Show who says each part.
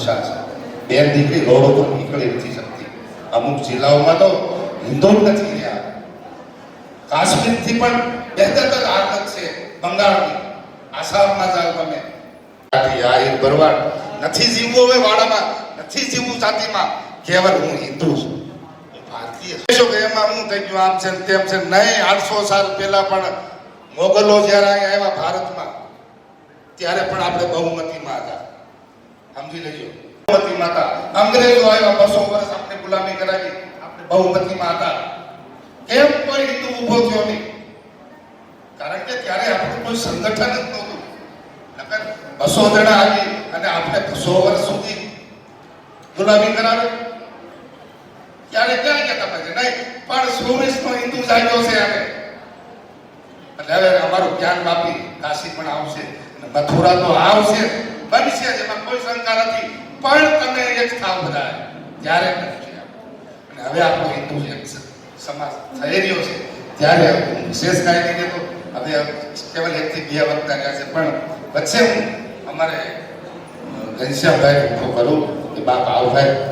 Speaker 1: દશા છે. બેન દીકરી રોડો પર નીકળી નથી શકતી. અમુક જિલ્લાઓમાં તો હિન્દુ નથી રહ્યા. કાશ્મીરથી પણ બહેતર હાલત છે બંગાળની. આસામમાં જાઓ તમે. આ એક ભરવાડ નથી જીવવું હવે વાડામાં, નથી જીવવું જાતિમાં. કેવલ હું હિન્દુ છું. એમાં હું થઈ આમ છે તેમ છે નહીં, આઠસો સાલ પહેલા પણ મોગલો જ્યારે અહીંયા આવ્યા ભારતમાં, ત્યારે પણ આપણે બહુમતીમાં હતા. સમજી લેજો. બહુમતીમાં હતા અંગ્રેજો આવ્યા, બસો વર્ષ આપણે ગુલામી કરાવી. આપણે બહુમતીમાં હતા કેમ કોઈ હિન્દુ ઊભો થયો નહીં? કારણ કે ત્યારે આપણું કોઈ સંગઠન જ નહોતું. બસો જણા આવી અને આપણે બસો વર્ષ સુધી ગુલામી કરાવે. ત્યારે ક્યાં ગયા તમે નહીં, પણ ચોવીસ નો હિન્દુ જાગ્યો છે આપણે એટલે હવે અમારું જ્ઞાન વાપી કાશી પણ આવશે મથુરા તો આવશે. બનશે જેમાં કોઈ શંકા નથી. પણ તમે એક થાવ બધા ત્યારે અને હવે આપણો હિન્દુ એક સમાજ થઈ રહ્યો છે, ત્યારે વિશેષ કાંઈ નહીં કહેતો હવે કેવલ એકથી બે વખત રહ્યા છે, પણ વચ્ચે હું અમારે ઘનશ્યામભાઈ ઊભો કરું, કે બાપ આવો ભાઈ.